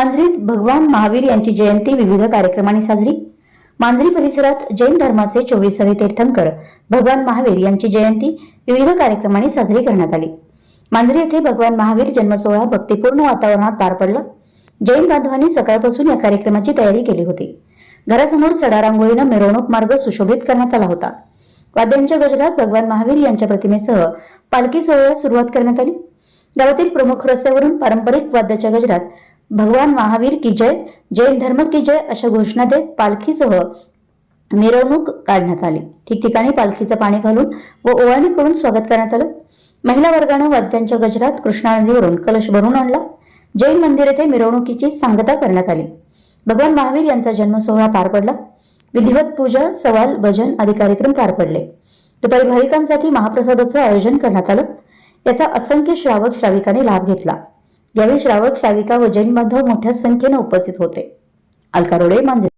मांजरीत भगवान महावीर यांची जयंती विविध कार्यक्रमांनी साजरी. मांजरी परिसरात जैन धर्माचे चोवीसावे तीर्थंकर भगवान महावीर यांची जयंती विविध कार्यक्रमांनी साजरी करण्यात आली. मांजरी येथे भगवान महावीर जन्मसोहळा भक्तिपूर्ण वातावरणात पार पडला. जैन बांधवांनी सकाळपासून या कार्यक्रमाची तयारी केली होती. घरासमोर सडा रांगोळीनं मिरवणूक मार्ग सुशोभित करण्यात आला होता. वाद्यांच्या गजरात भगवान महावीर यांच्या प्रतिमेसह पालखी सोहळ्यास सुरुवात करण्यात आली. गावातील प्रमुख रस्त्यावरून पारंपरिक वाद्याच्या गजरात भगवान महावीर की जय जैन धर्म की जय अशा घोषणा देत पालखीसह मिरवणूक काढण्यात आली. ठिकठिकाणी पालखीचं पाणी घालून व ओवाळणी करून स्वागत करण्यात आलं. महिला वर्गानं वाद्यांच्या गजरात कृष्णा नदीवरून कलश भरून आणला. जैन मंदिर येथे मिरवणुकीची सांगता करण्यात आली. भगवान महावीर यांचा जन्म सोहळा पार पडला. विधिवत पूजा सवाल भजन आदी कार्यक्रम पार पडले. दुपारी भाविकांसाठी महाप्रसादाचं आयोजन करण्यात आलं. याचा असंख्य श्रावक श्राविकांनी लाभ घेतला. यावेळी श्रावक श्राविका व जैन बांधव मोठ्या संख्येने उपस्थित होते. अलकारोडे मांजरी.